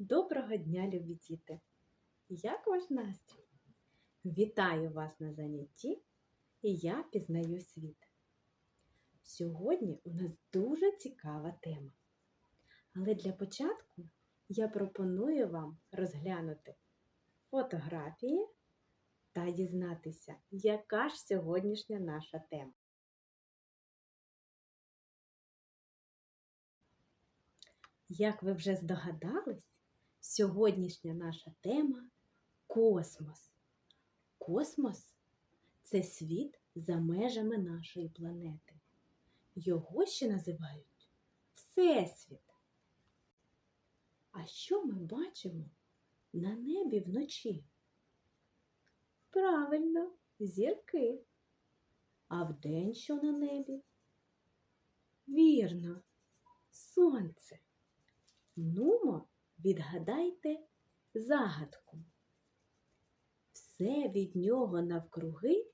Доброго дня, любі діти! Як ваш настрій? Вітаю вас на занятті і я пізнаю світ. Сьогодні у нас дуже цікава тема. Але для початку я пропоную вам розглянути фотографії та дізнатися, яка ж сьогоднішня наша тема. Як ви вже здогадались, сьогоднішня наша тема космос. Космос це світ за межами нашої планети. Його ще називають Всесвіт. А що ми бачимо на небі вночі? Правильно, зірки. А вдень що на небі? Вірно, сонце. Нумо, відгадайте загадку. Все від нього навкруги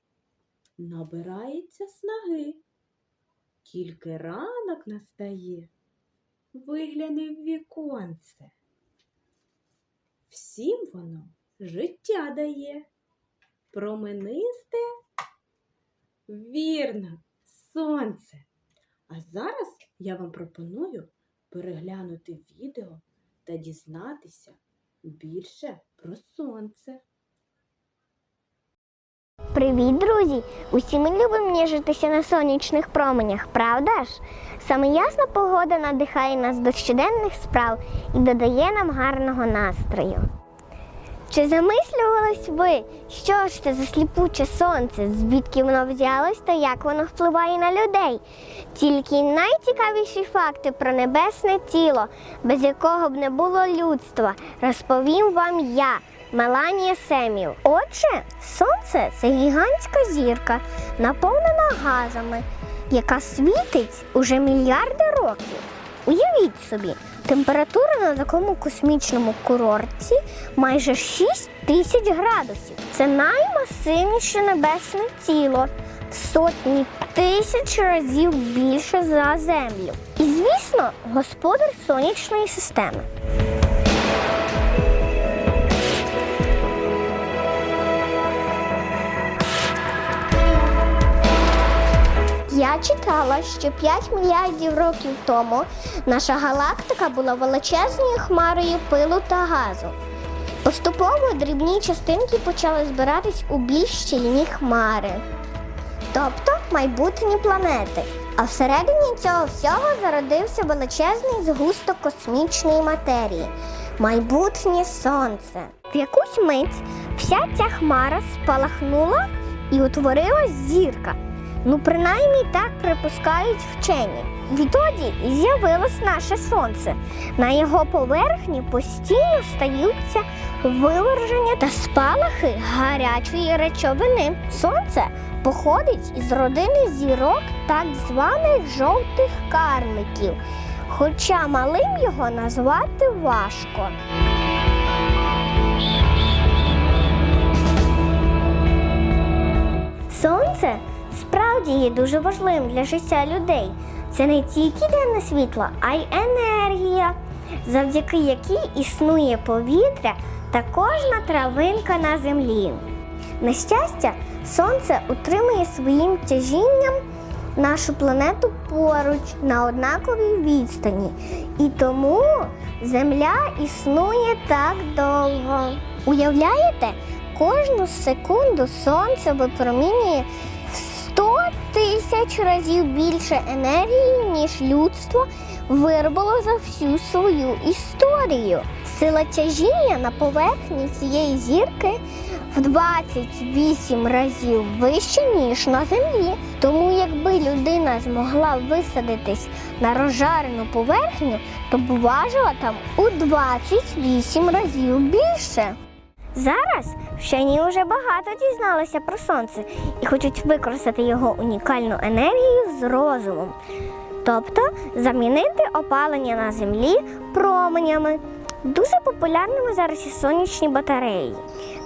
набирається снаги. Тільки ранок настає, вигляне в віконце. Всім воно життя дає. Променисте, вірно, сонце. А зараз я вам пропоную переглянути відео та дізнатися більше про сонце. Привіт, друзі! Усі ми любимо ніжитися на сонячних променях, правда ж? Саме ясна погода надихає нас до щоденних справ і додає нам гарного настрою. Чи замислювались ви, що ж це за сліпуче сонце, звідки воно взялось та як воно впливає на людей? Тільки найцікавіші факти про небесне тіло, без якого б не було людства, розповім вам я, Меланія Семів. Отже, сонце це гігантська зірка, наповнена газами, яка світить уже мільярди років. Уявіть собі, температура на такому космічному курорті майже 6 тисяч градусів. Це наймасивніше небесне тіло, в сотні тисяч разів більше за Землю. І, звісно, господар сонячної системи. Я читала, що 5 мільярдів років тому наша галактика була величезною хмарою пилу та газу. Поступово дрібні частинки почали збиратись у більш щільні хмари, тобто майбутні планети. А всередині цього всього зародився величезний згусток космічної матерії майбутнє сонце. В якусь мить вся ця хмара спалахнула і утворилась зірка. Ну, принаймні так припускають вчені. Відтоді і з'явилось наше сонце. На його поверхні постійно стаються виверження та спалахи гарячої речовини. Сонце походить із родини зірок так званих жовтих карликів, хоча малим його назвати важко. Є дуже важливим для життя людей. Це не тільки денне світло, а й енергія, завдяки якій існує повітря та кожна травинка на землі. На щастя, сонце утримує своїм тяжінням нашу планету поруч на однаковій відстані. І тому Земля існує так довго. Уявляєте, кожну секунду сонце випромінює в 100 тисяч разів більше енергії, ніж людство виробило за всю свою історію. Сила тяжіння на поверхні цієї зірки в 28 разів вище, ніж на землі. Тому якби людина змогла висадитись на розжарену поверхню, то б важила там у 28 разів більше. Зараз вчені вже багато дізналися про сонце і хочуть використати його унікальну енергію з розумом, тобто замінити опалення на землі променями. Дуже популярними зараз і сонячні батареї.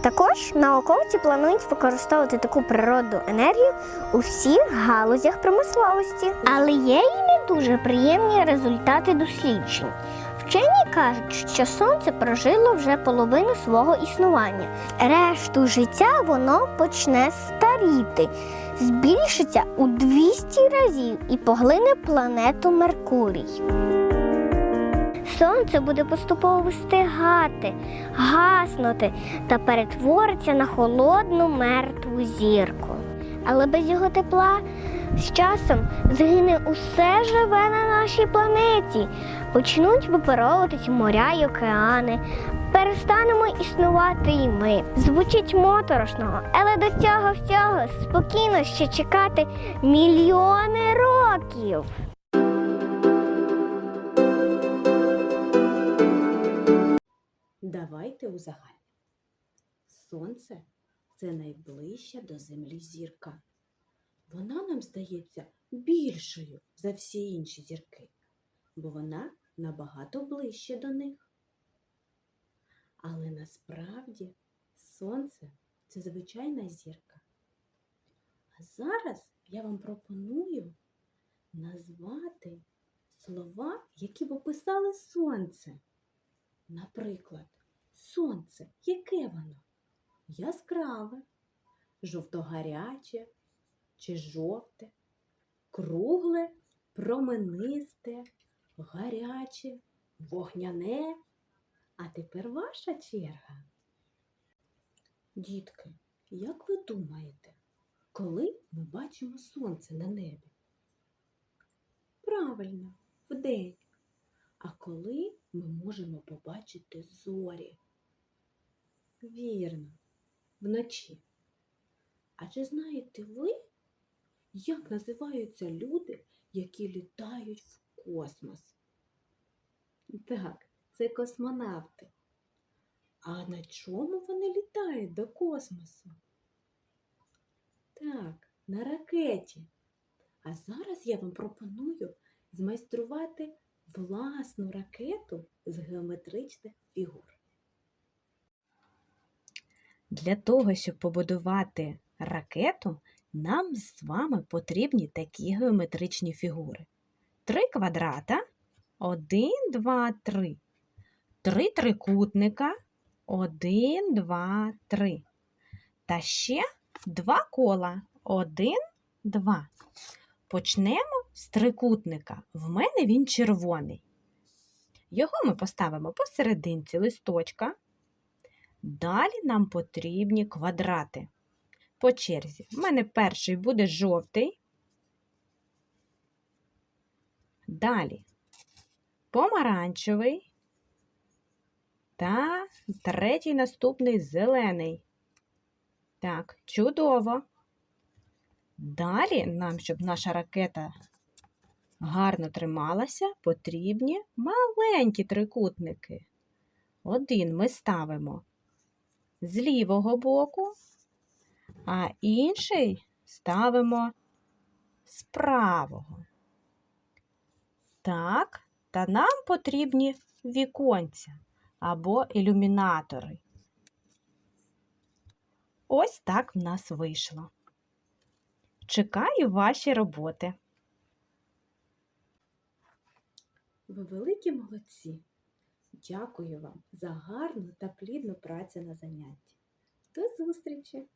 Також науковці планують використовувати таку природну енергію у всіх галузях промисловості. Але є і не дуже приємні результати досліджень. Вчені кажуть, що сонце прожило вже половину свого існування. Решту життя воно почне старіти, збільшиться у 200 разів і поглине планету Меркурій. Сонце буде поступово вистигати, гаснути та перетвориться на холодну мертву зірку. Але без його тепла з часом згине усе живе на нашій планеті. Почнуть випаровуватись моря й океани. Перестанемо існувати і ми. Звучить моторошного, але до цього всього спокійно ще чекати мільйони років. Давайте узагальнимо. Сонце це найближча до Землі зірка. Вона нам здається більшою за всі інші зірки, бо вона набагато ближче до них. Але насправді сонце це звичайна зірка. А зараз я вам пропоную назвати слова, які б описали сонце. Наприклад, сонце, яке воно? Яскраве, жовтогаряче чи жовте, кругле, променисте, гаряче, вогняне. А тепер ваша черга. Дітки, як ви думаєте, коли ми бачимо сонце на небі? Правильно, вдень. А коли ми можемо побачити зорі? Вірно, вночі. А чи знаєте ви, як називаються люди, які літають в космос? Так, це космонавти. А на чому вони літають до космосу? Так, на ракеті. А зараз я вам пропоную змайструвати власну ракету з геометричних фігур. Для того, щоб побудувати ракету, нам з вами потрібні такі геометричні фігури. Три квадрата, один, два, три. Три трикутника, один, два, три. Та ще два кола, один, два. Почнемо з трикутника. В мене він червоний. Його ми поставимо посерединці листочка. Далі нам потрібні квадрати. По черзі. У мене перший буде жовтий. Далі помаранчевий. Та третій наступний зелений. Так, чудово. Далі нам, щоб наша ракета гарно трималася, потрібні маленькі трикутники. Один ми ставимо з лівого боку, а інший ставимо з правого. Так, та нам потрібні віконця або ілюмінатори. Ось так в нас вийшло. Чекаю ваші роботи. Ви великі молодці. Дякую вам за гарну та плідну працю на занятті. До зустрічі!